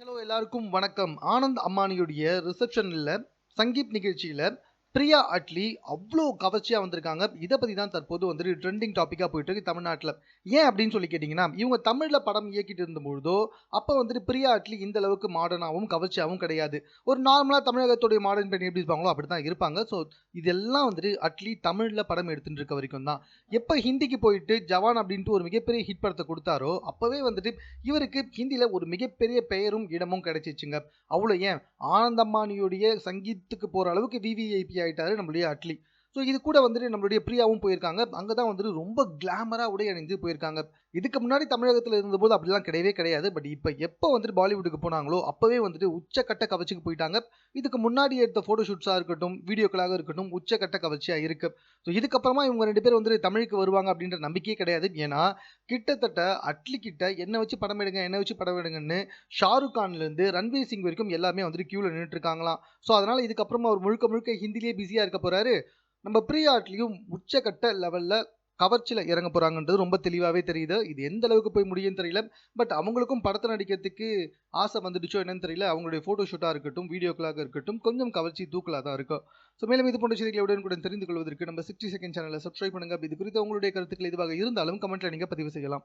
Hello எல்லாருக்கும் வணக்கம். ஆனந்த் அம்மானியுடைய ரிசப்ஷனில் சங்கீத் நிகழ்ச்சியில் பிரியா அட்லி அவ்வளோ கவர்ச்சியாக வந்திருக்காங்க. இதை பற்றி தான் தற்போது வந்துட்டு ட்ரெண்டிங் டாப்பிக்காக போயிட்டு இருக்கு தமிழ்நாட்டில். ஏன் அப்படின்னு சொல்லி கேட்டிங்கன்னா இவங்க தமிழில் படம் இயக்கிட்டு இருந்தபொழுதோ அப்போ வந்துட்டு பிரியா அட்லி இந்த அளவுக்கு மாடர்னாகவும் கவர்ச்சியாகவும் கிடையாது. ஒரு நார்மலாக தமிழகத்துடைய மாடர்ன் பெண் எப்படி இருப்பாங்களோ அப்படி தான் இருப்பாங்க. ஸோ இதெல்லாம் வந்துட்டு அட்லி தமிழில் படம் எடுத்துட்டு இருக்க வரைக்கும் தான். எப்போ ஹிந்திக்கு போயிட்டு ஜவான் அப்படின்ட்டு ஒரு மிகப்பெரிய ஹிட் படத்தை கொடுத்தாரோ அப்போவே வந்துட்டு இவருக்கு ஹிந்தியில் ஒரு மிகப்பெரிய பெயரும் இடமும் கிடைச்சிச்சுங்க. அவ்வளோ ஏன்? ஆனந்தம்மானியுடைய சங்கீத்துக்கு போகிற அளவுக்கு விவிஐபி ஆயிட்டாரு நம்மளுடைய அட்லி. ஸோ இது கூட வந்துட்டு நம்மளுடைய பிரியாவும் போயிருக்காங்க. அங்கே தான் வந்துட்டு ரொம்ப கிளாமராக உடை அணிந்து போயிருக்காங்க. இதுக்கு முன்னாடி தமிழகத்தில் இருந்தபோது அப்படிலாம் கிடையவே கிடையாது. பட் இப்போ எப்போ வந்துட்டு பாலிவுட்டுக்கு போனாங்களோ அப்போவே வந்துட்டு உச்சக்கட்ட கவர்ச்சிக்கு போயிட்டாங்க. இதுக்கு முன்னாடி எடுத்த ஃபோட்டோ ஷூட்ஸாக இருக்கட்டும் வீடியோக்களாக இருக்கட்டும் உச்சக்கட்ட கவர்ச்சியாக இருக்கு. ஸோ இதுக்கப்புறமா இவங்க ரெண்டு பேர் வந்துட்டு தமிழுக்கு வருவாங்க அப்படின்ற நம்பிக்கையே கிடையாது. ஏன்னா கிட்டத்தட்ட அட்லி கிட்ட என்ன வச்சு படம் எடுங்க என்ன வச்சு படம் எடுங்கன்னு ஷாருக் கான்லேருந்து ரன்வீர் சிங் வரைக்கும் எல்லாமே வந்துட்டு க்யூவில் நின்றுட்டு இருக்காங்களாம். ஸோ அதனால் இதுக்கப்புறமா அவர் முழுக்க முழுக்க ஹிந்திலேயே பிஸியாக இருக்க போகிறாரு நம்ம ப்ரீ ஆர்ட்லேயும் உச்சக்கட்ட லெவலில் கவர்ச்சியில் இறங்க போகிறாங்கன்றது ரொம்ப தெளிவாகவே தெரியுது. இது எந்த அளவுக்கு போய் முடியும்னு தெரியல. பட் அவங்களுக்கும் படத்தை நடிக்கிறதுக்கு ஆசை வந்துடுச்சோ என்னன்னு தெரியல. அவங்களுடைய ஃபோட்டோ ஷூட்டாக இருக்கட்டும் வீடியோக்களாக இருக்கட்டும் கொஞ்சம் கவர்ச்சி தூக்கலாக தான் இருக்கும். ஸோ மேலும் இது போன்ற செய்திகளை உடனுக்குடன் தெரிந்து கொள்வதற்கு நம்ம சிக்ஸ்டி செகண்ட் சேனலை சப்ஸ்கிரைப் பண்ணுங்க. இது குறித்து உங்களுடைய கருத்துக்கள் எதுவாக இருந்தாலும் கமெண்ட்டில் நீங்கள் பதிவு செய்யலாம்.